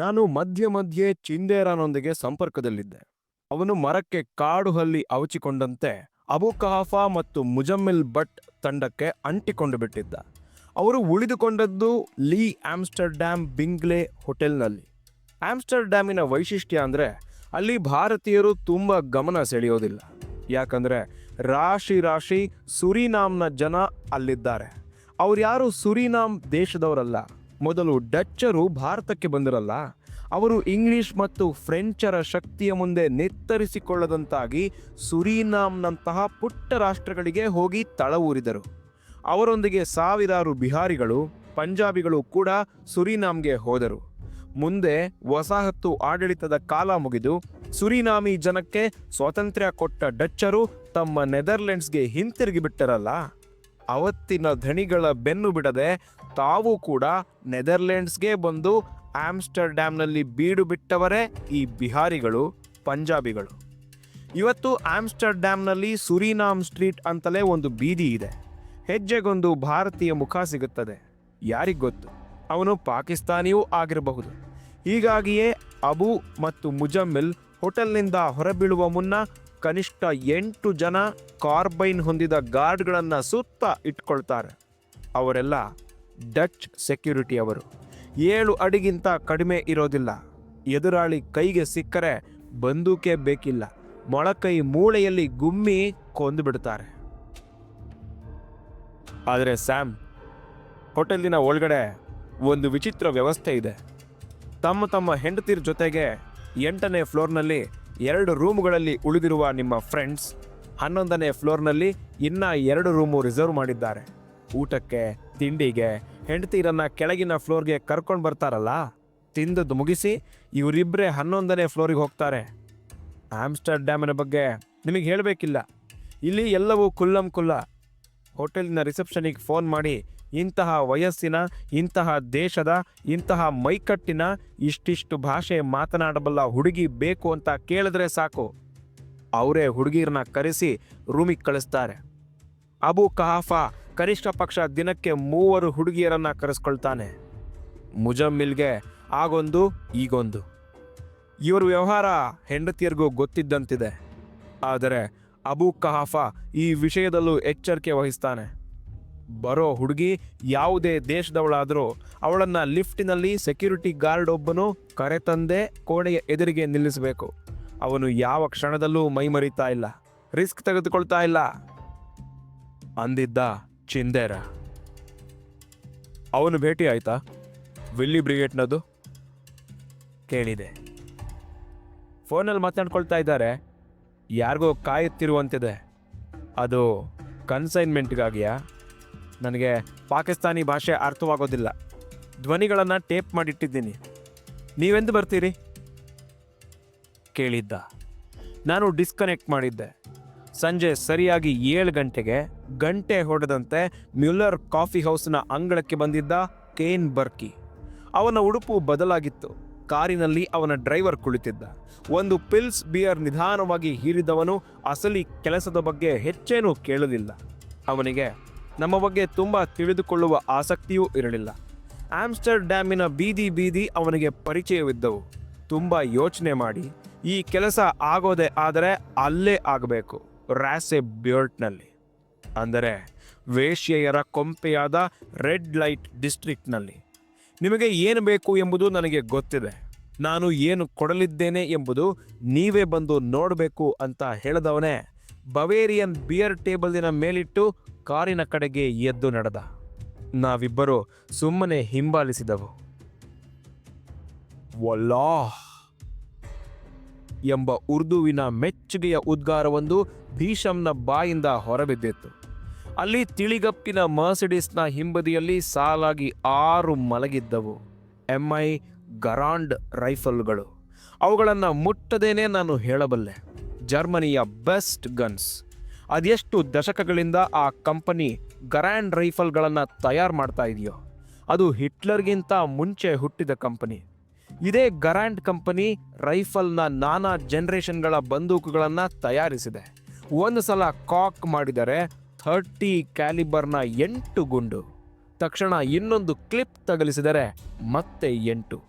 ನಾನು ಮಧ್ಯೆ ಮಧ್ಯೆ ಚಿಂದೇರನೊಂದಿಗೆ ಸಂಪರ್ಕದಲ್ಲಿದ್ದೆ. ಅವನು ಮರಕ್ಕೆ ಕಾಡು ಹಲ್ಲಿ ಅವಚಿಕೊಂಡಂತೆ ಅಬು ಕಹಾಫಾ ಮತ್ತು ಮುಜಮ್ಮಿಲ್ ಭಟ್ ತಂಡಕ್ಕೆ ಅಂಟಿಕೊಂಡು ಬಿಟ್ಟಿದ್ದ. ಅವರು ಉಳಿದುಕೊಂಡದ್ದು ಲೀ ಆಮ್ಸ್ಟರ್ಡ್ಯಾಮ್ ಬಿಂಗ್ಲೆ ಹೋಟೆಲ್ನಲ್ಲಿ. ಆಮ್ಸ್ಟರ್ಡ್ಯಾಮಿನ ವೈಶಿಷ್ಟ್ಯ ಅಂದರೆ ಅಲ್ಲಿ ಭಾರತೀಯರು ತುಂಬ ಗಮನ ಸೆಳೆಯೋದಿಲ್ಲ. ಯಾಕಂದರೆ ರಾಶಿ ರಾಶಿ ಸುರಿನಾಮ್ನ ಜನ ಅಲ್ಲಿದ್ದಾರೆ. ಅವ್ರು ಯಾರು ಸುರಿನಾಮ್ ದೇಶದವರಲ್ಲ ಮೊದಲು ಡಚ್ಚರು ಭಾರತಕ್ಕೆ ಬಂದಿರಲ್ಲ, ಅವರು ಇಂಗ್ಲಿಷ್ ಮತ್ತು ಫ್ರೆಂಚರ ಶಕ್ತಿಯ ಮುಂದೆ ನೆತ್ತರಿಸಿಕೊಳ್ಳದಂತಾಗಿ ಸುರಿನಾಮ್ನಂತಹ ಪುಟ್ಟ ರಾಷ್ಟ್ರಗಳಿಗೆ ಹೋಗಿ ತಳವೂರಿದರು. ಅವರೊಂದಿಗೆ ಸಾವಿರಾರು ಬಿಹಾರಿಗಳು, ಪಂಜಾಬಿಗಳು ಕೂಡ ಸುರಿನಾಮ್ಗೆ ಹೋದರು. ಮುಂದೆ ವಸಾಹತು ಆಡಳಿತದ ಕಾಲ ಮುಗಿದು ಸುರಿನಾಮಿ ಜನಕ್ಕೆ ಸ್ವಾತಂತ್ರ್ಯ ಕೊಟ್ಟ ಡಚ್ಚರು ತಮ್ಮ ನೆದರ್ಲೆಂಡ್ಸ್ಗೆ ಹಿಂತಿರುಗಿ ಬಿಟ್ಟರಲ್ಲ. ಅವತ್ತಿನ ಧಣಿಗಳ ಬೆನ್ನು ಬಿಡದೆ ತಾವು ಕೂಡ ನೆದರ್ಲೆಂಡ್ಸ್ಗೆ ಬಂದು ಆಮ್ಸ್ಟರ್ಡ್ಯಾಮ್ನಲ್ಲಿ ಬೀಡು ಬಿಟ್ಟವರೇ ಈ ಬಿಹಾರಿಗಳು, ಪಂಜಾಬಿಗಳು. ಇವತ್ತು ಆಮ್ಸ್ಟರ್ಡ್ಯಾಮ್ನಲ್ಲಿ ಸುರಿನಾಮ್ ಸ್ಟ್ರೀಟ್ ಅಂತಲೇ ಒಂದು ಬೀದಿ ಇದೆ. ಹೆಜ್ಜೆಗೊಂದು ಭಾರತೀಯ ಮುಖ ಸಿಗುತ್ತದೆ. ಯಾರಿಗೊತ್ತು ಅವನು ಪಾಕಿಸ್ತಾನಿಯೂ ಆಗಿರಬಹುದು. ಹೀಗಾಗಿಯೇ ಅಬು ಮತ್ತು ಮುಜಮ್ಮಿಲ್ ಹೋಟೆಲ್ನಿಂದ ಹೊರಬೀಳುವ ಮುನ್ನ ಕನಿಷ್ಠ ಎಂಟು ಜನ ಕಾರ್ಬೈನ್ ಹೊಂದಿದ ಗಾರ್ಡ್ಗಳನ್ನು ಸುತ್ತ ಇಟ್ಕೊಳ್ತಾರೆ. ಅವರೆಲ್ಲ ಡಚ್ ಸೆಕ್ಯುರಿಟಿ ಅವರು ಏಳು ಅಡಿಗಿಂತ ಕಡಿಮೆ ಇರೋದಿಲ್ಲ. ಎದುರಾಳಿ ಕೈಗೆ ಸಿಕ್ಕರೆ ಬಂದೂಕೇ ಬೇಕಿಲ್ಲ. ಮೊಳಕೈ ಮೂಳೆಯಲ್ಲಿ ಗುಮ್ಮಿ ಕೊಂದು ಬಿಡ್ತಾರೆ ಆದರೆ ಸ್ಯಾಮ್ ಹೋಟೆಲಿನ ಒಳಗಡೆ ಒಂದು ವಿಚಿತ್ರ ವ್ಯವಸ್ಥೆ ಇದೆ. ತಮ್ಮ ತಮ್ಮ ಹೆಂಡತಿರ ಜೊತೆಗೆ ಎಂಟನೇ ಫ್ಲೋರ್ನಲ್ಲಿ ಎರಡು ರೂಮುಗಳಲ್ಲಿ ಉಳಿದಿರುವ ನಿಮ್ಮ ಫ್ರೆಂಡ್ಸ್ ಹನ್ನೊಂದನೇ ಫ್ಲೋರ್ನಲ್ಲಿ ಇನ್ನ ಎರಡು ರೂಮು ರಿಸರ್ವ್ ಮಾಡಿದ್ದಾರೆ. ಊಟಕ್ಕೆ, ತಿಂಡಿಗೆ, ಹೆಂಡತಿರನ್ನ ಕೆಳಗಿನ ಫ್ಲೋರ್ಗೆ ಕರ್ಕೊಂಡು ಬರ್ತಾರಲ್ಲ, ತಿಂದದ್ದು ಮುಗಿಸಿ ಇವರಿಬ್ಬರೇ ಹನ್ನೊಂದನೇ ಫ್ಲೋರಿಗೆ ಹೋಗ್ತಾರೆ. ಆಮ್ಸ್ಟರ್ ಡ್ಯಾಮಿನ ಬಗ್ಗೆ ನಿಮಗೆ ಹೇಳಬೇಕಿಲ್ಲ. ಇಲ್ಲಿ ಎಲ್ಲವೂ ಕುಲ್ಲಂ ಕುಲ್ಲ. ಹೋಟೆಲಿನ ರಿಸೆಪ್ಷನಿಗೆ ಫೋನ್ ಮಾಡಿ, ಇಂತಹ ವಯಸ್ಸಿನ, ಇಂತಹ ದೇಶದ, ಇಂತಹ ಮೈಕಟ್ಟಿನ, ಇಷ್ಟಿಷ್ಟು ಭಾಷೆ ಮಾತನಾಡಬಲ್ಲ ಹುಡುಗಿ ಬೇಕು ಅಂತ ಕೇಳಿದ್ರೆ ಸಾಕು. ಅವರೇ ಹುಡುಗಿರನ್ನ ಕರೆಸಿ ರೂಮಿಗೆ ಕಳಿಸ್ತಾರೆ. ಅಬು ಕಹಾಫಾ ಕನಿಷ್ಠ ಪಕ್ಷ ದಿನಕ್ಕೆ ಮೂವರು ಹುಡುಗಿಯರನ್ನ ಕರೆಸ್ಕೊಳ್ತಾನೆ. ಮುಜಮ್ಮಿಲ್ಗೆ ಆಗೊಂದು, ಈಗೊಂದು. ಇವರ ವ್ಯವಹಾರ ಹೆಂಡತಿಯರಿಗೂ ಗೊತ್ತಿದ್ದಂತಿದೆ. ಆದರೆ ಅಬು ಕಹಾಫಾ ಈ ವಿಷಯದಲ್ಲೂ ಎಚ್ಚರಿಕೆ ವಹಿಸ್ತಾನೆ. ಬರೋ ಹುಡುಗಿ ಯಾವುದೇ ದೇಶದವಳಾದರೂ ಅವಳನ್ನ ಲಿಫ್ಟಿನಲ್ಲಿ ಸೆಕ್ಯೂರಿಟಿ ಗಾರ್ಡ್ ಒಬ್ಬನು ಕರೆತಂದೇ ಕೋಣೆಯ ಎದುರಿಗೆ ನಿಲ್ಲಿಸಬೇಕು. ಅವನು ಯಾವ ಕ್ಷಣದಲ್ಲೂ ಮೈಮರಿತಾ ಇಲ್ಲ. ರಿಸ್ಕ್ ತೆಗೆದುಕೊಳ್ತಾ ಇಲ್ಲ. ಅಂದಿದ್ದ ಚಿಂದೇರ. ಅವನು ಭೇಟಿ ಆಯ್ತಾ? ವಿಲ್ಲಿ ಬ್ರಿಗೇಟ್ನದು? ಕೇಳಿದೆ. ಫೋನಲ್ಲಿ ಮಾತಾಡ್ಕೊಳ್ತಾ ಇದ್ದಾರೆ. ಯಾರಿಗೋ ಕಾಯುತ್ತಿರುವಂತಿದೆ. ಅದು ಕನ್ಸೈನ್ಮೆಂಟ್ಗಾಗಿಯಾ? ನನಗೆ ಪಾಕಿಸ್ತಾನಿ ಭಾಷೆ ಅರ್ಥವಾಗೋದಿಲ್ಲ. ಧ್ವನಿಗಳನ್ನು ಟೇಪ್ ಮಾಡಿಟ್ಟಿದ್ದೀನಿ. ನೀವೆಂದು ಬರ್ತೀರಿ? ಕೇಳಿದ್ದ. ನಾನು ಡಿಸ್ಕನೆಕ್ಟ್ ಮಾಡಿದ್ದೆ. ಸಂಜೆ ಸರಿಯಾಗಿ ಏಳು ಗಂಟೆಗೆ ಗಂಟೆ ಹೊಡೆದಂತೆ ಮ್ಯುಲರ್ ಕಾಫಿ ಹೌಸ್ನ ಅಂಗಳಕ್ಕೆ ಬಂದಿದ್ದ ಕೇನ್ ಬರ್ಕಿ. ಅವನ ಉಡುಪು ಬದಲಾಗಿತ್ತು. ಕಾರಿನಲ್ಲಿ ಅವನ ಡ್ರೈವರ್ ಕುಳಿತಿದ್ದ. ಒಂದು ಪಿಲ್ಸ್ ಬಿಯರ್ ನಿಧಾನವಾಗಿ ಹೀರಿದವನು ಅಸಲಿ ಕೆಲಸದ ಬಗ್ಗೆ ಹೆಚ್ಚೇನೂ ಕೇಳಲಿಲ್ಲ. ಅವನಿಗೆ, ನಮ್ಮ ಬಗ್ಗೆ ತುಂಬ ತಿಳಿದುಕೊಳ್ಳುವ ಆಸಕ್ತಿಯೂ ಇರಲಿಲ್ಲ. ಆಮ್ಸ್ಟರ್ ಡ್ಯಾಮಿನ ಬೀದಿ ಬೀದಿ ಅವನಿಗೆ ಪರಿಚಯವಿದ್ದವು. ತುಂಬ ಯೋಚನೆ ಮಾಡಿ, ಈ ಕೆಲಸ ಆಗೋದೆ ಆದರೆ ಅಲ್ಲೇ ಆಗಬೇಕು ರ್ಯಾಸೆ ಬ್ಯೂರ್ಟ್ನಲ್ಲಿ ಅಂದರೆ, ವೇಶ್ಯೆಯರ ಕೊಂಪೆಯಾದ ರೆಡ್ ಲೈಟ್ ಡಿಸ್ಟ್ರಿಕ್ಟ್ನಲ್ಲಿ. ನಿಮಗೆ ಏನು ಬೇಕು ಎಂಬುದು ನನಗೆ ಗೊತ್ತಿದೆ. ನಾನು ಏನು ಕೊಡಲಿದ್ದೇನೆ ಎಂಬುದು ನೀವೇ ಬಂದು ನೋಡಬೇಕು ಅಂತ ಹೇಳಿದವನೇ. ಬವೇರಿಯನ್ ಬಿಯರ್ ಟೇಬಲ್ನ ಮೇಲಿಟ್ಟು ಕಾರಿನ ಕಡೆಗೆ ಎದ್ದು ನಡೆದ. ನಾವಿಬ್ಬರು ಸುಮ್ಮನೆ ಹಿಂಬಾಲಿಸಿದವು. ವಲ್ಲಾ! ಎಂಬ ಉರ್ದುವಿನ ಮೆಚ್ಚುಗೆಯ ಉದ್ಗಾರವೊಂದು ಭೀಷಂನ ಬಾಯಿಂದ ಹೊರಬಿದ್ದಿತ್ತು. ಅಲ್ಲಿ ತಿಳಿಗಪ್ಪಿನ ಮರ್ಸಿಡಿಸ್ನ ಹಿಂಬದಿಯಲ್ಲಿ ಸಾಲಾಗಿ ಆರು ಮಲಗಿದ್ದವು. ಎಂಐ ಗರಾಂಡ್ ರೈಫಲ್ಗಳು. ಅವುಗಳನ್ನು ಮುಟ್ಟದೇನೆ ನಾನು ಹೇಳಬಲ್ಲೆ. ಜರ್ಮನಿಯ ಬೆಸ್ಟ್ ಗನ್ಸ್. ಅದೆಷ್ಟು ದಶಕಗಳಿಂದ ಆ ಕಂಪನಿ ಗರಾಂಡ್ ರೈಫಲ್ಗಳನ್ನು ತಯಾರು ಮಾಡ್ತಾ ಇದೆಯೋ. ಅದು ಹಿಟ್ಲರ್ಗಿಂತ ಮುಂಚೆ ಹುಟ್ಟಿದ ಕಂಪನಿ. ಇದೇ ಗರಾಂಡ್ ಕಂಪನಿ ರೈಫಲ್ನ ನಾನಾ ಜನರೇಷನ್ಗಳ ಬಂದೂಕುಗಳನ್ನು ತಯಾರಿಸಿದೆ. ಒಂದು ಸಲ ಕಾಕ್ ಮಾಡಿದರೆ ಥರ್ಟಿ ಕ್ಯಾಲಿಬರ್ನ ಎಂಟು ಗುಂಡು. ತಕ್ಷಣ ಇನ್ನೊಂದು ಕ್ಲಿಪ್ ತಗಲಿಸಿದರೆ ಮತ್ತೆ ಎಂಟು.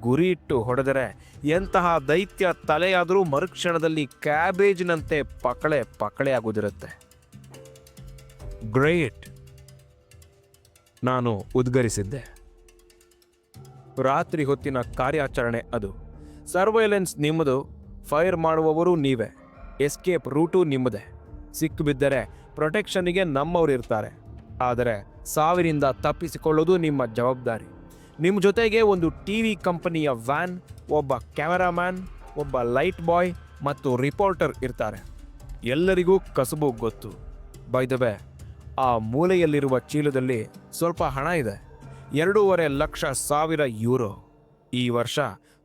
ಗುರಿ ಇಟ್ಟು ಹೊಡೆದರೆ ಎಂತಹ ದೈತ್ಯ ತಲೆಯಾದರೂ ಮರುಕ್ಷಣದಲ್ಲಿ ಕ್ಯಾಬೇಜಿನಂತೆ ಪಕಳೆ ಆಗುದಿರುತ್ತೆ ಗ್ರೇಟ್. ನಾನು ಉದ್ಗರಿಸಿದ್ದೆ. ರಾತ್ರಿ ಹೊತ್ತಿನ ಕಾರ್ಯಾಚರಣೆ ಅದು. ಸರ್ವೈಲೆನ್ಸ್ ನಿಮ್ಮದು. ಫೈರ್ ಮಾಡುವವರು ನೀವೇ. ಎಸ್ಕೇಪ್ ರೂಟು ನಿಮ್ಮದೇ. ಸಿಕ್ಕಿಬಿದ್ದರೆ ಪ್ರೊಟೆಕ್ಷನ್ನಿಗೆ ನಮ್ಮವರು ಇರ್ತಾರೆ. ಆದರೆ ಸಾವಿನಿಂದ ತಪ್ಪಿಸಿಕೊಳ್ಳೋದು ನಿಮ್ಮ ಜವಾಬ್ದಾರಿ. ನಿಮ್ಮ ಜೊತೆಗೆ ಒಂದು ಟಿ ವಿ ಕಂಪನಿಯ ವ್ಯಾನ್, ಒಬ್ಬ ಕ್ಯಾಮರಾಮ್ಯಾನ್, ಒಬ್ಬ ಲೈಟ್ ಬಾಯ್ ಮತ್ತು ರಿಪೋರ್ಟರ್ ಇರ್ತಾರೆ. ಎಲ್ಲರಿಗೂ ಕಸಬು ಗೊತ್ತು. ಬೈ ದ ವೇ, ಆ ಮೂಲೆಯಲ್ಲಿರುವ ಚೀಲದಲ್ಲಿ ಸ್ವಲ್ಪ ಹಣ ಇದೆ. ಎರಡೂವರೆ ಲಕ್ಷ ಸಾವಿರ ಯೂರೋ. ಈ ವರ್ಷ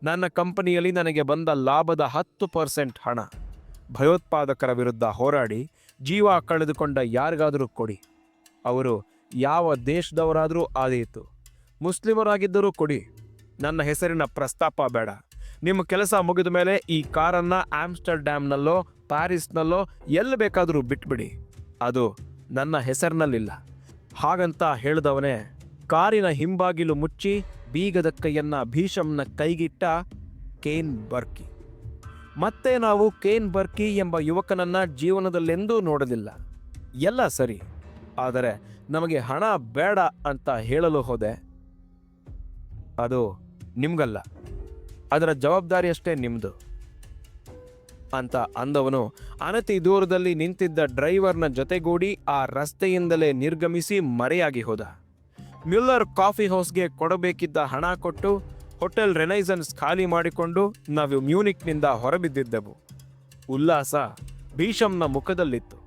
ನನ್ನ ಕಂಪನಿಯಲ್ಲಿ ನನಗೆ ಬಂದ ಲಾಭದ ಹತ್ತು ಪರ್ಸೆಂಟ್ ಹಣ. ಭಯೋತ್ಪಾದಕರ ವಿರುದ್ಧ ಹೋರಾಡಿ ಜೀವ ಕಳೆದುಕೊಂಡ ಯಾರಿಗಾದರೂ ಕೊಡಿ. ಅವರು ಯಾವ ದೇಶದವರಾದರೂ ಆದೀತು. ಮುಸ್ಲಿಮರಾಗಿದ್ದರೂ ಕೊಡಿ. ನನ್ನ ಹೆಸರಿನ ಪ್ರಸ್ತಾಪ ಬೇಡ. ನಿಮ್ಮ ಕೆಲಸ ಮುಗಿದ ಮೇಲೆ ಈ ಕಾರನ್ನು ಆಮ್ಸ್ಟರ್ಡ್ಯಾಮ್ನಲ್ಲೋ, ಪ್ಯಾರಿಸ್ನಲ್ಲೋ ಎಲ್ಲಿ ಬೇಕಾದರೂ ಬಿಟ್ಬಿಡಿ. ಅದು ನನ್ನ ಹೆಸರಿನಲ್ಲಿಲ್ಲ. ಹಾಗಂತ ಹೇಳಿದವನೇ, ಕಾರಿನ ಹಿಂಬಾಗಿಲು ಮುಚ್ಚಿ ಬೀಗದ ಕೈಯನ್ನು ಭೀಷಮ್ನ ಕೈಗಿಟ್ಟ ಕೇನ್ ಬರ್ಕಿ. ಮತ್ತೆ ನಾವು ಕೇನ್ ಬರ್ಕಿ ಎಂಬ ಯುವಕನನ್ನ ಜೀವನದಲ್ಲೆಂದೂ ನೋಡಲಿಲ್ಲ. ಎಲ್ಲ ಸರಿ, ಆದರೆ ನಮಗೆ ಹಣ ಬೇಡ ಅಂತ ಹೇಳಲು ಹೋದೆ. ಅದು ನಿಮ್ಗಲ್ಲ, ಅದರ ಜವಾಬ್ದಾರಿಯಷ್ಟೇ ನಿಮ್ಮದು ಅಂತ ಅಂದವನು ಅನತಿ ದೂರದಲ್ಲಿ ನಿಂತಿದ್ದ ಡ್ರೈವರ್ನ ಜೊತೆಗೂಡಿ ಆ ರಸ್ತೆಯಿಂದಲೇ ನಿರ್ಗಮಿಸಿ ಮರೆಯಾಗಿ ಹೋದ. ಮ್ಯುಲ್ಲರ್ ಕಾಫಿ ಹೌಸ್ಗೆ ಕೊಡಬೇಕಿದ್ದ ಹಣ ಕೊಟ್ಟು ಹೋಟೆಲ್ ರೆನೈಸನ್ಸ್ ಖಾಲಿ ಮಾಡಿಕೊಂಡು ನಾವು ಮ್ಯೂನಿಕ್ನಿಂದ ಹೊರಬಿದ್ದಿದ್ದೆವು. ಉಲ್ಲಾಸ ಭೀಷಮ್ನ ಮುಖದಲ್ಲಿತ್ತು.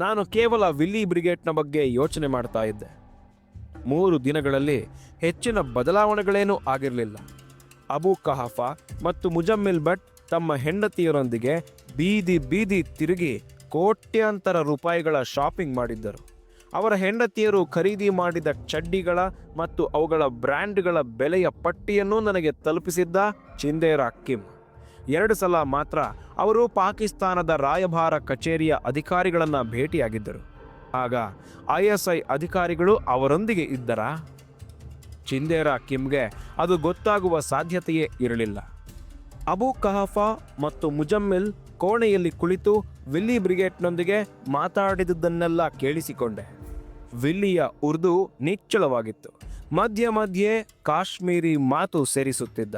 ನಾನು ಕೇವಲ ವಿಲ್ಲಿ ಬ್ರಿಗೇಡ್ನ ಬಗ್ಗೆ ಯೋಚನೆ ಮಾಡ್ತಾ ಇದ್ದೆ. ಮೂರು ದಿನಗಳಲ್ಲಿ ಹೆಚ್ಚಿನ ಬದಲಾವಣೆಗಳೇನೂ ಆಗಿರಲಿಲ್ಲ. ಅಬು ಕಹಫಾ ಮತ್ತು ಮುಜಮ್ಮಿಲ್ ಭಟ್ ತಮ್ಮ ಹೆಂಡತಿಯರೊಂದಿಗೆ ಬೀದಿ ಬೀದಿ ತಿರುಗಿ ಕೋಟ್ಯಾಂತರ ರೂಪಾಯಿಗಳ ಶಾಪಿಂಗ್ ಮಾಡಿದ್ದರು. ಅವರ ಹೆಂಡತಿಯರು ಖರೀದಿ ಮಾಡಿದ ಚಡ್ಡಿಗಳ ಮತ್ತು ಅವುಗಳ ಬ್ರ್ಯಾಂಡ್ಗಳ ಬೆಲೆಯ ಪಟ್ಟಿಯನ್ನು ನನಗೆ ತಲುಪಿಸಿದ್ದ ಚಿಂದೇರಾ ಕಿಮ್. ಎರಡು ಸಲ ಮಾತ್ರ ಅವರು ಪಾಕಿಸ್ತಾನದ ರಾಯಭಾರ ಕಚೇರಿಯ ಅಧಿಕಾರಿಗಳನ್ನು ಭೇಟಿಯಾಗಿದ್ದರು. ಆಗ ಐ ಅಧಿಕಾರಿಗಳು ಅವರೊಂದಿಗೆ ಇದ್ದರಾ? ಚಿಂದೇರಾ ಕಿಮ್ಗೆ ಅದು ಗೊತ್ತಾಗುವ ಸಾಧ್ಯತೆಯೇ ಇರಲಿಲ್ಲ. ಅಬು ಕಹಫಾ ಮತ್ತು ಮುಜಮ್ಮಿಲ್ ಕೋಣೆಯಲ್ಲಿ ಕುಳಿತು ವಿಲ್ಲಿ ಬ್ರಿಗೇಟ್ನೊಂದಿಗೆ ಮಾತಾಡಿದುದನ್ನೆಲ್ಲ ಕೇಳಿಸಿಕೊಂಡೆ. ವಿಲ್ಲಿಯ ಉರ್ದು ನಿಚ್ಚಳವಾಗಿತ್ತು. ಮಧ್ಯ ಮಧ್ಯೆ ಕಾಶ್ಮೀರಿ ಮಾತು ಸೇರಿಸುತ್ತಿದ್ದ.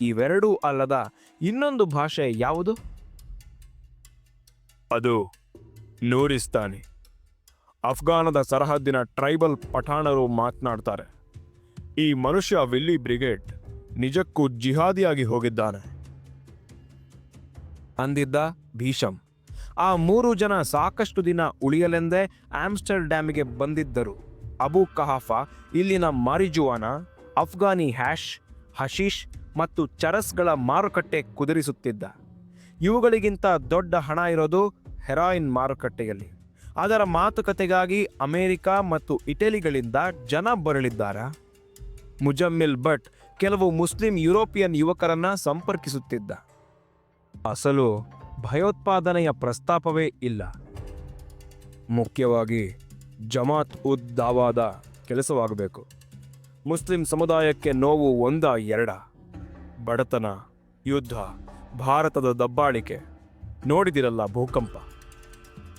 ಇವೆರಡೂ ಅಲ್ಲದ ಇನ್ನೊಂದು ಭಾಷೆ ಯಾವುದು? ಅದು ನೂರಿಸ್ತಾನಿ. ಅಫ್ಘಾನದ ಸರಹದ್ದಿನ ಟ್ರೈಬಲ್ ಪಠಾಣರು ಮಾತನಾಡ್ತಾರೆ. ಈ ಮನುಷ್ಯ ವಿಲ್ಲಿ ಬ್ರಿಗೇಡ್ ನಿಜಕ್ಕೂ ಜಿಹಾದಿಯಾಗಿ ಹೋಗಿದ್ದಾನೆ. ಅಂದಿದ್ದ ಭೀಷಮ್ ಆ ಮೂರು ಜನ ಸಾಕಷ್ಟು ದಿನ ಉಳಿಯಲೆಂದೇ ಆಮ್ಸ್ಟರ್ ಡ್ಯಾಮಿಗೆ ಬಂದಿದ್ದರು. ಅಬು ಕಹಾಫಾ, ಇಲ್ಲಿನ ಮಾರಿಜುವಾನ, ಅಫ್ಘಾನಿ ಹ್ಯಾಶ್ ಹಶೀಶ್ ಮತ್ತು ಚರಸ್ಗಳ ಮಾರುಕಟ್ಟೆ ಕುದುರಿಸುತ್ತಿದ್ದ. ಇವುಗಳಿಗಿಂತ ದೊಡ್ಡ ಹಣ ಇರೋದು ಹೆರಾಯಿನ್ ಮಾರುಕಟ್ಟೆಯಲ್ಲಿ. ಅದರ ಮಾತುಕತೆಗಾಗಿ ಅಮೆರಿಕ ಮತ್ತು ಇಟಲಿಗಳಿಂದ ಜನ ಬರಲಿದ್ದಾರಾ? ಮುಜಮ್ಮಿಲ್ ಭಟ್ ಕೆಲವು ಮುಸ್ಲಿಂ ಯುರೋಪಿಯನ್ ಯುವಕರನ್ನ ಸಂಪರ್ಕಿಸುತ್ತಿದ್ದ. ಅಸಲು ಭಯೋತ್ಪಾದನೆಯ ಪ್ರಸ್ತಾಪವೇ ಇಲ್ಲ. ಮುಖ್ಯವಾಗಿ ಜಮಾತ್ ಉದ್ ದಾವಾದ ಕೆಲಸವಾಗಬೇಕು. ಮುಸ್ಲಿಂ ಸಮುದಾಯಕ್ಕೆ ನೋವು ಒಂದ ಎರಡ. ಬಡತನ, ಯುದ್ಧ, ಭಾರತದ ದಬ್ಬಾಳಿಕೆ. ನೋಡಿದಿರಲ್ಲ ಭೂಕಂಪ.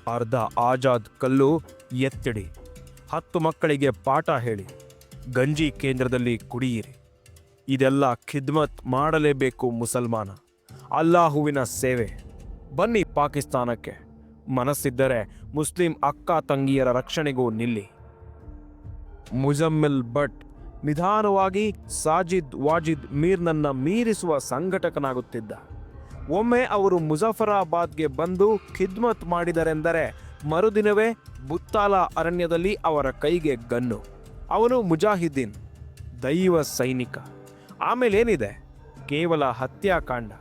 ಅರ್ಧ ಆಜಾದ್ ಕಲ್ಲು ಎತ್ತಿಡಿ. ಹತ್ತು ಮಕ್ಕಳಿಗೆ ಪಾಠ ಹೇಳಿ. ಗಂಜಿ ಕೇಂದ್ರದಲ್ಲಿ ಕುಡಿಯಿರಿ. ಇದೆಲ್ಲ ಖಿದ್ಮತ್ ಮಾಡಲೇಬೇಕು ಮುಸಲ್ಮಾನ. ಅಲ್ಲಾಹುವಿನ ಸೇವೆ. ಬನ್ನಿ ಪಾಕಿಸ್ತಾನಕ್ಕೆ. ಮನಸ್ಸಿದ್ದರೆ ಮುಸ್ಲಿಂ ಅಕ್ಕ ತಂಗಿಯರ ರಕ್ಷಣೆಗೂ ನಿಲ್ಲಿ. ಮುಜಮ್ಮಿಲ್ ಭಟ್ ನಿಧಾನವಾಗಿ ಸಾಜಿದ್ ವಾಜಿದ್ ಮೀರ್ನನ್ನ ಮೀರಿಸುವ ಸಂಘಟಕನಾಗುತ್ತಿದ್ದ. ಒಮ್ಮೆ ಅವರು ಮುಜಫರಾಬಾದ್ಗೆ ಬಂದು ಖಿದ್ಮತ್ ಮಾಡಿದರೆಂದರೆ ಮರುದಿನವೇ ಬುತ್ತಾಲ ಅರಣ್ಯದಲ್ಲಿ ಅವರ ಕೈಗೆ ಗನ್ನು. ಅವನು ಮುಜಾಹಿದ್ದೀನ್, ದೈವ ಸೈನಿಕ. ಆಮೇಲೇನಿದೆ? ಕೇವಲ ಹತ್ಯಾಕಾಂಡ.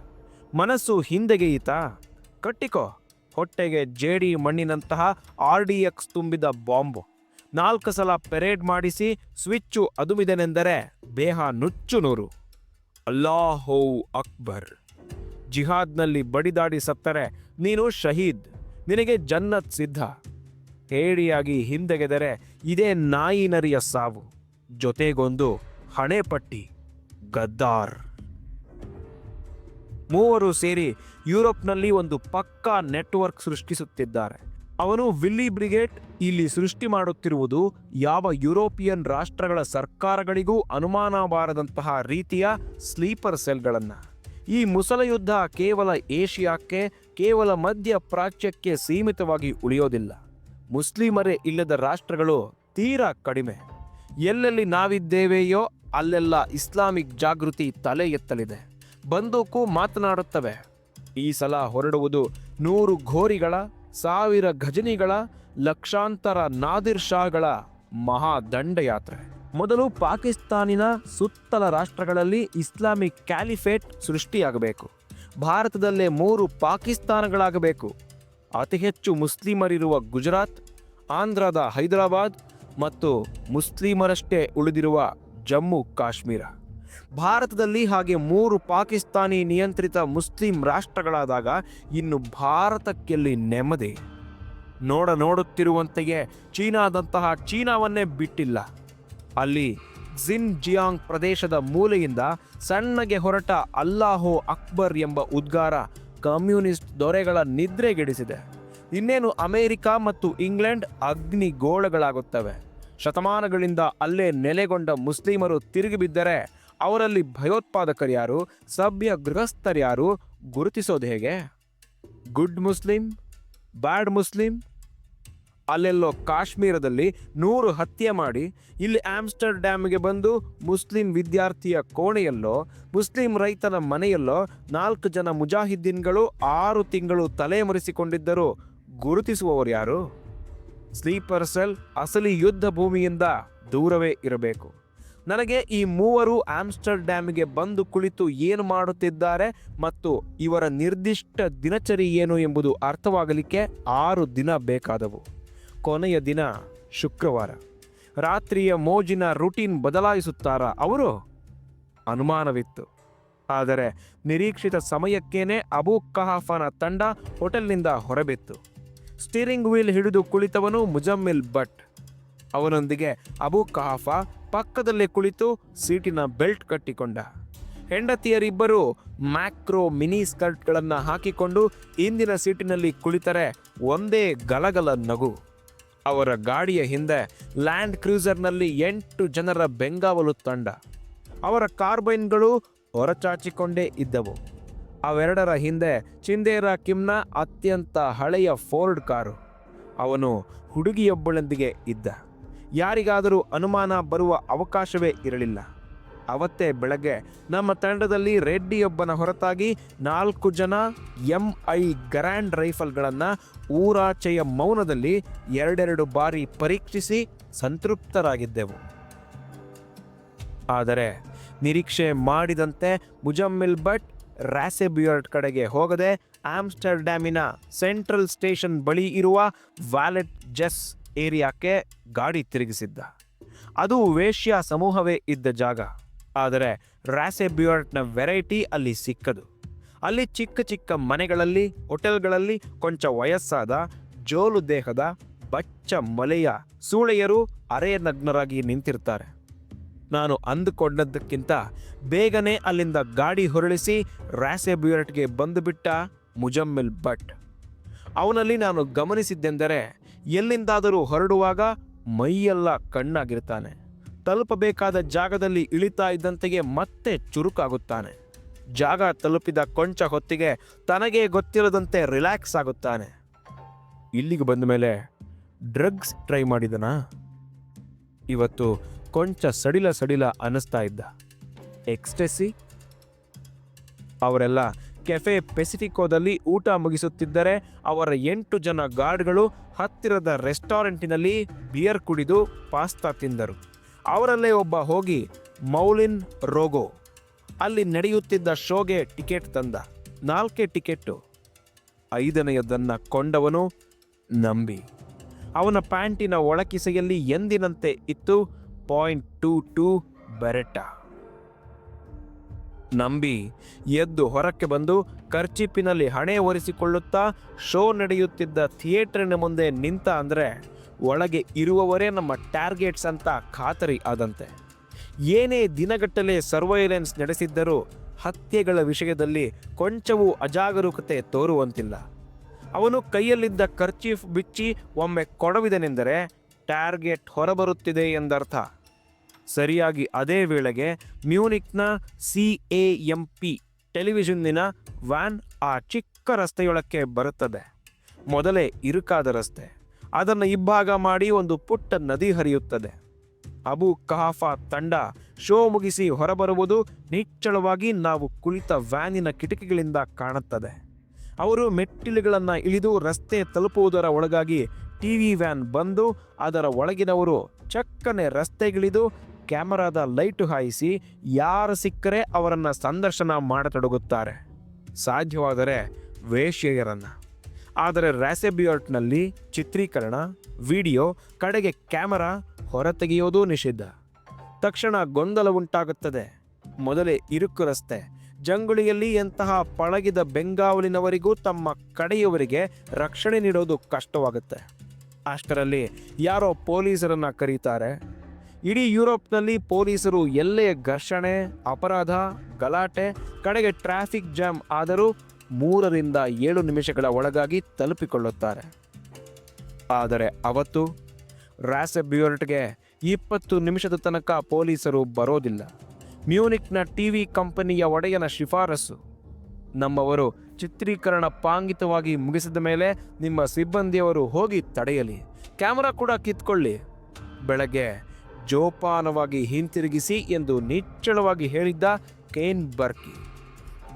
ಮನಸ್ಸು ಹಿಂದೆಗೆಯಿತಾ? ಕಟ್ಟಿಕೋ. ಹೊಟ್ಟೆಗೆ ಜೇಡಿ ಮಣ್ಣಿನಂತಹ ಆರ್ ಡಿ ಎಕ್ಸ್ ತುಂಬಿದ ಬಾಂಬು. ನಾಲ್ಕು ಸಲ ಪೆರೇಡ್ ಮಾಡಿಸಿ ಸ್ವಿಚ್ಚು ಅದುಮಿದೆನೆಂದರೆ ಬೇಹ ನುಚ್ಚು ನೂರು. ಅಲ್ಲಾಹೋ ಅಕ್ಬರ್. ಜಿಹಾದ್ನಲ್ಲಿ ಬಡಿದಾಡಿ ಸತ್ತರೆ ನೀನು ಶಹೀದ್. ನಿನಗೆ ಜನ್ನತ್ ಸಿದ್ಧ. ಹೇಡಿಯಾಗಿ ಹಿಂದೆಗೆದರೆ ಇದೇ ನಾಯಿ ನರಿಯ ಸಾವು. ಜೊತೆಗೊಂದು ಹಣೆಪಟ್ಟಿ. ಗದ್ದಾರ್. ಮೂವರು ಸೇರಿ ಯುರೋಪ್ನಲ್ಲಿ ಒಂದು ಪಕ್ಕಾ ನೆಟ್ವರ್ಕ್ ಸೃಷ್ಟಿಸುತ್ತಿದ್ದಾರೆ. ಅವನು ವಿಲ್ಲಿ ಬ್ರಿಗೇಡ್ ಇಲ್ಲಿ ಸೃಷ್ಟಿ ಮಾಡುತ್ತಿರುವುದು ಯಾವ ಯುರೋಪಿಯನ್ ರಾಷ್ಟ್ರಗಳ ಸರ್ಕಾರಗಳಿಗೂ ಅನುಮಾನ ಬಾರದಂತಹ ರೀತಿಯ ಸ್ಲೀಪರ್ ಸೆಲ್ಗಳನ್ನು. ಈ ಮುಸಲ ಯುದ್ಧ ಕೇವಲ ಏಷ್ಯಾಕ್ಕೆ, ಕೇವಲ ಮಧ್ಯ ಪ್ರಾಚ್ಯಕ್ಕೆ ಸೀಮಿತವಾಗಿ ಉಳಿಯೋದಿಲ್ಲ. ಮುಸ್ಲಿಮರೇ ಇಲ್ಲದ ರಾಷ್ಟ್ರಗಳು ತೀರಾ ಕಡಿಮೆ. ಎಲ್ಲೆಲ್ಲಿ ನಾವಿದ್ದೇವೆಯೋ ಅಲ್ಲೆಲ್ಲ ಇಸ್ಲಾಮಿಕ್ ಜಾಗೃತಿ ತಲೆ ಎತ್ತಲಿದೆ. ಬಂದೂಕು ಮಾತನಾಡುತ್ತವೆ. ಈ ಸಲ ಹೊರಡುವುದು ನೂರು ಘೋರಿಗಳ, ಸಾವಿರ ಗಜನಿಗಳ ಲಕ್ಷಾಂತರ ನಾದಿರ್ ಶಾಗಳ ಮಹಾ ದಂಡಯಾತ್ರೆ. ಮೊದಲು ಪಾಕಿಸ್ತಾನಿನ ಸುತ್ತಲ ರಾಷ್ಟ್ರಗಳಲ್ಲಿ ಇಸ್ಲಾಮಿಕ್ ಕ್ಯಾಲಿಫೇಟ್ ಸೃಷ್ಟಿಯಾಗಬೇಕು. ಭಾರತದಲ್ಲೇ ಮೂರು ಪಾಕಿಸ್ತಾನಗಳಾಗಬೇಕು. ಅತಿ ಹೆಚ್ಚು ಮುಸ್ಲಿಮರಿರುವ ಗುಜರಾತ್, ಆಂಧ್ರದ ಹೈದರಾಬಾದ್ ಮತ್ತು ಮುಸ್ಲಿಮರಷ್ಟೇ ಉಳಿದಿರುವ ಜಮ್ಮು ಕಾಶ್ಮೀರ. ಭಾರತದಲ್ಲಿ ಹಾಗೆ ಮೂರು ಪಾಕಿಸ್ತಾನಿ ನಿಯಂತ್ರಿತ ಮುಸ್ಲಿಂ ರಾಷ್ಟ್ರಗಳಾದಾಗ ಇನ್ನು ಭಾರತಕ್ಕೆಲ್ಲಿ ನೆಮ್ಮದಿ. ನೋಡ ನೋಡುತ್ತಿರುವಂತೆಯೇ ಚೀನಾದಂತಹ ಚೀನಾವನ್ನೇ ಬಿಟ್ಟಿಲ್ಲ. ಅಲ್ಲಿ ಜಿನ್ ಜಿಯಾಂಗ್ ಪ್ರದೇಶದ ಮೂಲೆಯಿಂದ ಸಣ್ಣಗೆ ಹೊರಟ ಅಲ್ಲಾಹೋ ಅಕ್ಬರ್ ಎಂಬ ಉದ್ಗಾರ ಕಮ್ಯುನಿಸ್ಟ್ ದೊರೆಗಳ ನಿದ್ರೆಗೆಡಿಸಿದೆ. ಇನ್ನೇನು ಅಮೆರಿಕ ಮತ್ತು ಇಂಗ್ಲೆಂಡ್ ಅಗ್ನಿಗೋಳಗಳಾಗುತ್ತವೆ. ಶತಮಾನಗಳಿಂದ ಅಲ್ಲೇ ನೆಲೆಗೊಂಡ ಮುಸ್ಲಿಮರು ತಿರುಗಿ ಬಿದ್ದರೆ ಭಯೋತ್ಪಾದಕರು ಯಾರು? ಸಭ್ಯ ಗೃಹಸ್ಥರ್ಯಾರು ಗುರುತಿಸೋದು ಹೇಗೆ? Good Muslim, bad Muslim? ಅಲ್ಲೆಲ್ಲೋ ಕಾಶ್ಮೀರದಲ್ಲಿ ನೂರು ಹತ್ಯೆ ಮಾಡಿ, ಇಲ್ಲಿ ಆಮ್ಸ್ಟರ್ ಡ್ಯಾಮ್ಗೆ ಬಂದು ಮುಸ್ಲಿಂ ವಿದ್ಯಾರ್ಥಿಯ ಕೋಣೆಯಲ್ಲೋ, ಮುಸ್ಲಿಂ ರೈತನ ಮನೆಯಲ್ಲೋ ನಾಲ್ಕು ಜನ ಮುಜಾಹಿದ್ದೀನ್ಗಳು ಆರು ತಿಂಗಳು ತಲೆಮರೆಸಿಕೊಂಡಿದ್ದರು ಗುರುತಿಸುವವರು ಯಾರು? ಸ್ಲೀಪರ್ ಸೆಲ್ ಅಸಲಿ ಯುದ್ಧ ಭೂಮಿಯಿಂದ ದೂರವೇ ಇರಬೇಕು. ನನಗೆ ಈ ಮೂವರು ಆಮ್ಸ್ಟರ್ ಡ್ಯಾಮ್ಗೆ ಬಂದು ಕುಳಿತು ಏನು ಮಾಡುತ್ತಿದ್ದಾರೆ ಮತ್ತು ಇವರ ನಿರ್ದಿಷ್ಟ ದಿನಚರಿ ಏನು ಎಂಬುದು ಅರ್ಥವಾಗಲಿಕ್ಕೆ ಆರು ದಿನ ಬೇಕಾದವು. ಕೊನೆಯ ದಿನ ಶುಕ್ರವಾರ. ರಾತ್ರಿಯ ಮೋಜಿನ ರುಟೀನ್ ಬದಲಾಯಿಸುತ್ತಾರಾ ಅವರು? ಅನುಮಾನವಿತ್ತು. ಆದರೆ ನಿರೀಕ್ಷಿತ ಸಮಯಕ್ಕೇನೆ ಅಬು ಕಹಾಫನ ತಂಡ ಹೋಟೆಲ್ನಿಂದ ಹೊರಬಿತ್ತು. ಸ್ಟೀರಿಂಗ್ ವೀಲ್ ಹಿಡಿದು ಕುಳಿತವನು ಮುಜಮ್ಮಿಲ್ ಭಟ್. ಅವನೊಂದಿಗೆ ಅಬು ಕಹಾಫ ಪಕ್ಕದಲ್ಲೇ ಕುಳಿತು ಸೀಟಿನ ಬೆಲ್ಟ್ ಕಟ್ಟಿಕೊಂಡ. ಹೆಂಡತಿಯರಿಬ್ಬರು ಮ್ಯಾಕ್ರೋ ಮಿನಿ ಸ್ಕರ್ಟ್ಗಳನ್ನು ಹಾಕಿಕೊಂಡು ಇಂದಿನ ಸೀಟಿನಲ್ಲಿ ಕುಳಿತರೆ ಒಂದೇ ಗಲಗಲ ನಗು. ಅವರ ಗಾಡಿಯ ಹಿಂದೆ ಲ್ಯಾಂಡ್ ಕ್ರೂಸರ್ನಲ್ಲಿ ಎಂಟು ಜನರ ಬೆಂಗಾವಲು ತಂಡ. ಅವರ ಕಾರ್ಬೈನ್ಗಳು ಹೊರಚಾಚಿಕೊಂಡೇ ಇದ್ದವು. ಅವೆರಡರ ಹಿಂದೆ ಚಿಂದೇರ ಕಿಮ್ನ ಅತ್ಯಂತ ಹಳೆಯ ಫೋರ್ಡ್ ಕಾರು. ಅವನು ಹುಡುಗಿಯೊಬ್ಬಳೊಂದಿಗೆ ಇದ್ದ. ಯಾರಿಗಾದರೂ ಅನುಮಾನ ಬರುವ ಅವಕಾಶವೇ ಇರಲಿಲ್ಲ. ಅವತ್ತೇ ಬೆಳಗ್ಗೆ ನಮ್ಮ ತಂಡದಲ್ಲಿ ರೆಡ್ಡಿಯೊಬ್ಬನ ಹೊರತಾಗಿ ನಾಲ್ಕು ಜನ ಎಂ ಐ ಗ್ರ್ಯಾಂಡ್ ರೈಫಲ್ಗಳನ್ನು ಊರಾಚೆಯ ಮೌನದಲ್ಲಿ ಎರಡೆರಡು ಬಾರಿ ಪರೀಕ್ಷಿಸಿ ಸಂತೃಪ್ತರಾಗಿದ್ದೆವು. ಆದರೆ ನಿರೀಕ್ಷೆ ಮಾಡಿದಂತೆ ಮುಜಮ್ಮಿಲ್ ಭಟ್ ರ್ಯಾಸೆಬ್ಯೂರ್ಟ್ ಕಡೆಗೆ ಹೋಗದೆ ಆಮ್ಸ್ಟರ್ಡ್ಯಾಮಿನ ಸೆಂಟ್ರಲ್ ಸ್ಟೇಷನ್ ಬಳಿ ಇರುವ ವ್ಯಾಲೆಟ್ ಜೆಸ್ ಏರಿಯಾಕ್ಕೆ ಗಾಡಿ ತಿರುಗಿಸಿದ್ದ. ಅದು ವೇಶ್ಯ ಸಮೂಹವೇ ಇದ್ದ ಜಾಗ. ಆದರೆ ರ್ಯಾಸೆಬ್ಯೂರ್ಟ್ನ ವೆರೈಟಿ ಅಲ್ಲಿ ಸಿಕ್ಕದು. ಅಲ್ಲಿ ಚಿಕ್ಕ ಚಿಕ್ಕ ಮನೆಗಳಲ್ಲಿ, ಹೋಟೆಲ್ಗಳಲ್ಲಿ ಕೊಂಚ ವಯಸ್ಸಾದ, ಜೋಲು ದೇಹದ ಬಚ್ಚ ಮಲೆಯ ಸೂಳೆಯರು ಅರೆನಗ್ನರಾಗಿ ನಿಂತಿರ್ತಾರೆ. ನಾನು ಅಂದುಕೊಂಡದ್ದಕ್ಕಿಂತ ಬೇಗನೆ ಅಲ್ಲಿಂದ ಗಾಡಿ ಹೊರಳಿಸಿ ರ್ಯಾಸೆಬ್ಯೂರ್ಟ್ಗೆ ಬಂದುಬಿಟ್ಟ ಮುಜಮ್ಮಿಲ್ ಭಟ್. ಅವನಲ್ಲಿ ನಾನು ಗಮನಿಸಿದ್ದೆಂದರೆ ಎಲ್ಲಿಂದಾದರೂ ಹೊರಡುವಾಗ ಮೈಯೆಲ್ಲ ಕಣ್ಣಾಗಿರ್ತಾನೆ. ತಲುಪಬೇಕಾದ ಜಾಗದಲ್ಲಿ ಇಳಿತಾ ಇದ್ದಂತೆಯೇ ಮತ್ತೆ ಚುರುಕಾಗುತ್ತಾನೆ. ಜಾಗ ತಲುಪಿದ ಕೊಂಚ ಹೊತ್ತಿಗೆ ತನಗೇ ಗೊತ್ತಿರದಂತೆ ರಿಲ್ಯಾಕ್ಸ್ ಆಗುತ್ತಾನೆ. ಇಲ್ಲಿಗೆ ಬಂದ ಮೇಲೆ ಡ್ರಗ್ಸ್ ಟ್ರೈ ಮಾಡಿದನಾ? ಇವತ್ತು ಕೊಂಚ ಸಡಿಲ ಸಡಿಲ ಅನ್ನಿಸ್ತಾ ಇದ್ದ. ಎಕ್ಸ್ಟೆಸಿ ಅವರೆಲ್ಲ ಕೆಫೆ ಪೆಸಿಫಿಕೋದಲ್ಲಿ ಊಟ ಮುಗಿಸುತ್ತಿದ್ದರೆ ಅವರ ಎಂಟು ಜನ ಗಾರ್ಡ್ಗಳು ಹತ್ತಿರದ ರೆಸ್ಟೋರೆಂಟಿನಲ್ಲಿ ಬಿಯರ್ ಕುಡಿದು ಪಾಸ್ತಾ ತಿಂದರು. ಅವರಲ್ಲೇ ಒಬ್ಬ ಹೋಗಿ ಮೌಲಿನ್ ರೋಗೋ, ಅಲ್ಲಿ ನಡೆಯುತ್ತಿದ್ದ ಶೋಗೆ ಟಿಕೆಟ್ ತಂದ. ನಾಲ್ಕೇ ಟಿಕೆಟ್ಟು. ಐದನೆಯದನ್ನು ಕೊಂಡವನು ನಂಬಿ. ಅವನ ಪ್ಯಾಂಟಿನ ಒಳಕಿಸೆಯಲ್ಲಿ ಎಂದಿನಂತೆ ಇತ್ತು ಪಾಯಿಂಟ್ ಟೂ ಟೂ ಬೆರೆಟ. ನಂಬಿ ಎದ್ದು ಹೊರಕ್ಕೆ ಬಂದು ಕರ್ಚಿಪ್ಪಿನಲ್ಲಿ ಹಣೆ ಒರೆಸಿಕೊಳ್ಳುತ್ತಾ ಶೋ ನಡೆಯುತ್ತಿದ್ದ ಥಿಯೇಟ್ರಿನ ಮುಂದೆ ನಿಂತ ಅಂದರೆ ಒಳಗೆ ಇರುವವರೇ ನಮ್ಮ ಟಾರ್ಗೆಟ್ಸ್ ಅಂತ ಖಾತರಿ ಆದಂತೆ. ಏನೇ ದಿನಗಟ್ಟಲೆ ಸರ್ವೈಲೆನ್ಸ್ ನಡೆಸಿದ್ದರೂ ಹತ್ಯೆಗಳ ವಿಷಯದಲ್ಲಿ ಕೊಂಚವೂ ಅಜಾಗರೂಕತೆ ತೋರುವಂತಿಲ್ಲ. ಅವನು ಕೈಯಲ್ಲಿದ್ದ ಕರ್ಚೀಫ್ ಬಿಚ್ಚಿ ಒಮ್ಮೆ ಕೊಡವಿದನೆಂದರೆ ಟಾರ್ಗೆಟ್ ಹೊರಬರುತ್ತಿದೆ ಎಂದರ್ಥ. ಸರಿಯಾಗಿ ಅದೇ ವೇಳೆಗೆ ಮ್ಯೂನಿಕ್ನ ಸಿ ಎ ಎಂ ಪಿ ಟೆಲಿವಿಷನ್ನಿನ ವ್ಯಾನ್ ಆ ಚಿಕ್ಕ ರಸ್ತೆಯೊಳಕ್ಕೆ ಬರುತ್ತದೆ. ಮೊದಲೇ ಇರುಕಾದ ರಸ್ತೆ. ಅದನ್ನು ಇಬ್ಬಾಗ ಮಾಡಿ ಒಂದು ಪುಟ್ಟ ನದಿ ಹರಿಯುತ್ತದೆ. ಅಬು ಕಹಾಫಾ ತಂಡ ಶೋ ಮುಗಿಸಿ ಹೊರಬರುವುದು ನಿಚ್ಚಳವಾಗಿ ನಾವು ಕುಳಿತ ವ್ಯಾನಿನ ಕಿಟಕಿಗಳಿಂದ ಕಾಣುತ್ತದೆ. ಅವರು ಮೆಟ್ಟಿಲುಗಳನ್ನು ಇಳಿದು ರಸ್ತೆ ತಲುಪುವುದರ ಒಳಗಾಗಿ ಟಿವಿ ವ್ಯಾನ್ ಬಂದು ಅದರ ಒಳಗಿನವರು ಚಕ್ಕನೆ ರಸ್ತೆಗಿಳಿದು ಕ್ಯಾಮರಾದ ಲೈಟು ಹಾಯಿಸಿ ಯಾರು ಸಿಕ್ಕರೆ ಅವರನ್ನು ಸಂದರ್ಶನ ಮಾಡತೊಡಗುತ್ತಾರೆ. ಸಾಧ್ಯವಾದರೆ ವೇಶ್ಯೆಯರನ್ನು. ಆದರೆ ರ್ಯಾಸೆಬ್ಯೂರ್ಟ್ನಲ್ಲಿ ಚಿತ್ರೀಕರಣ, ವಿಡಿಯೋ, ಕಡೆಗೆ ಕ್ಯಾಮರಾ ಹೊರತೆಗೆಯೋದು ನಿಷಿದ್ಧ. ತಕ್ಷಣ ಗೊಂದಲ ಉಂಟಾಗುತ್ತದೆ. ಮೊದಲೇ ಇರುಕು ರಸ್ತೆ. ಜಂಗುಳಿಯಲ್ಲಿ ಎಂತಹ ಪಳಗಿದ ಬೆಂಗಾವಲಿನವರಿಗೂ ತಮ್ಮ ಕಡೆಯವರಿಗೆ ರಕ್ಷಣೆ ನೀಡೋದು ಕಷ್ಟವಾಗುತ್ತೆ. ಅಷ್ಟರಲ್ಲಿ ಯಾರೋ ಪೊಲೀಸರನ್ನು ಕರೀತಾರೆ. ಇಡೀ ಯುರೋಪ್ನಲ್ಲಿ ಪೊಲೀಸರು ಎಲ್ಲೆಯ ಘರ್ಷಣೆ, ಅಪರಾಧ, ಗಲಾಟೆ, ಕಡೆಗೆ ಟ್ರಾಫಿಕ್ ಜಾಮ್ ಆದರೂ ಮೂರರಿಂದ ಏಳು ನಿಮಿಷಗಳ ಒಳಗಾಗಿ ತಲುಪಿಕೊಳ್ಳುತ್ತಾರೆ. ಆದರೆ ಅವತ್ತು ರಾಸೆಬ್ಯೂರ್ಟ್ಗೆ ಇಪ್ಪತ್ತು ನಿಮಿಷದ ತನಕ ಪೊಲೀಸರು ಬರೋದಿಲ್ಲ. ಮ್ಯೂನಿಕ್ನ ಟಿ ವಿ ಕಂಪನಿಯ ಒಡೆಯನ ಶಿಫಾರಸು ನಮ್ಮವರು ಚಿತ್ರೀಕರಣ ಪಾಂಗಿತವಾಗಿ ಮುಗಿಸಿದ ಮೇಲೆ ನಿಮ್ಮ ಸಿಬ್ಬಂದಿಯವರು ಹೋಗಿ ತಡೆಯಲಿ. ಕ್ಯಾಮರಾ ಕೂಡ ಕಿತ್ಕೊಳ್ಳಿ. ಬೆಳಗ್ಗೆ ಜೋಪಾನವಾಗಿ ಹಿಂತಿರುಗಿಸಿ ಎಂದು ನಿಚ್ಚಳವಾಗಿ ಹೇಳಿದ್ದ ಕೇನ್ ಬರ್ಕಿ.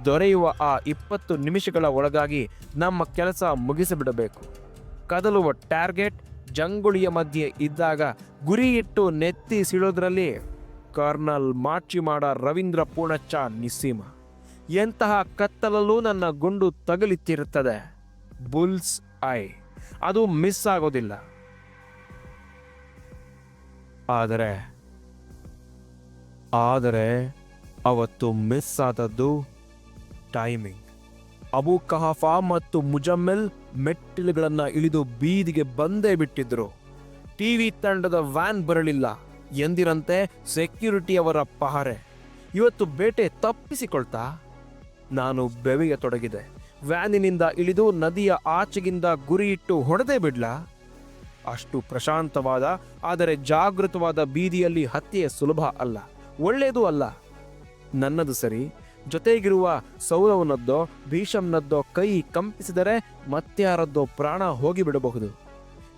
ದೊರೆಯುವ ಆ ಇಪ್ಪತ್ತು ನಿಮಿಷಗಳ ಒಳಗಾಗಿ ನಮ್ಮ ಕೆಲಸ ಮುಗಿಸಿಬಿಡಬೇಕು. ಕದಲುವ ಟಾರ್ಗೆಟ್ ಜಂಗುಳಿಯ ಮಧ್ಯೆ ಇದ್ದಾಗ ಗುರಿ ಇಟ್ಟು ನೆತ್ತಿ ಸಿಳೋದ್ರಲ್ಲಿ ಕರ್ನಲ್ ಮಾಡ ರವೀಂದ್ರ ಪೂಣಚ್ಚ ನಿಸ್ಸೀಮ. ಎಂತಹ ಕತ್ತಲಲ್ಲೂ ನನ್ನ ಗುಂಡು ತಗಲಿತ್ತಿರುತ್ತದೆ. Bull's eye. ಅದು ಮಿಸ್ ಆಗೋದಿಲ್ಲ. ಆದರೆ ಆದರೆ ಅವತ್ತು ಮಿಸ್ ಆದದ್ದು ಟೈಮಿಂಗ್ ಅಬು ಕಹಫಾ ಮತ್ತು ಮುಜಮ್ಮೆಲ್ ಮೆಟ್ಟಿಲುಗಳನ್ನು ಇಳಿದು ಬೀದಿಗೆ ಬಂದೇ ಬಿಟ್ಟಿದ್ರು. ಟಿವಿ ತಂಡದ ವ್ಯಾನ್ ಬರಲಿಲ್ಲ ಎಂದಿರಂತೆ ಸೆಕ್ಯೂರಿಟಿಯವರ ಪಹರೆ. ಇವತ್ತು ಬೇಟೆ ತಪ್ಪಿಸಿಕೊಳ್ತಾ ನಾನು ಬೆವೆಯತೊಡಗಿದೆ ವ್ಯಾನಿನಿಂದ ಇಳಿದು ನದಿಯ ಆಚೆಗಿಂದ ಗುರಿಯಿಟ್ಟು ಹೊಡೆದೇ ಬಿಡ್ಲಾ? ಅಷ್ಟು ಪ್ರಶಾಂತವಾದ, ಆದರೆ ಜಾಗೃತವಾದ ಬೀದಿಯಲ್ಲಿ ಹತ್ಯೆ ಸುಲಭ ಅಲ್ಲ. ಒಳ್ಳೆಯದು ಅಲ್ಲ. ನನ್ನದು ಸರಿ. ಜೊತೆಗಿರುವ ಸೌರವನದ್ದೋ ಭೀಷಮ್ನದ್ದೋ ಕೈ ಕಂಪಿಸಿದರೆ ಮತ್ಯಾರದ್ದೋ ಪ್ರಾಣ ಹೋಗಿಬಿಡಬಹುದು.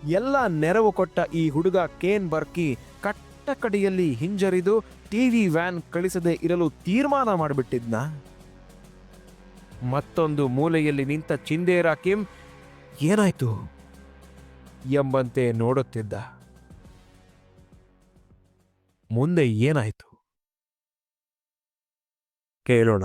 ಎಲ್ಲ ನೆರವು ಕೊಟ್ಟ ಈ ಹುಡುಗ ಕೇನ್ ಬರ್ಕಿ ಕಟ್ಟ ಕಡೆಯಲ್ಲಿ ಹಿಂಜರಿದು ಟಿವಿ ವ್ಯಾನ್ ಕಳಿಸದೆ ಇರಲು ತೀರ್ಮಾನ ಮಾಡಿಬಿಟ್ಟಿದ್ನ. ಮತ್ತೊಂದು ಮೂಲೆಯಲ್ಲಿ ನಿಂತ ಚಿಂದೇರ ಕಿಮ್, ಏನಾಯ್ತು? ಎಂಬಂತೆ ನೋಡುತ್ತಿದ್ದ. ಮುಂದೆ ಏನಾಯಿತು? ಕೇಳೋಣ.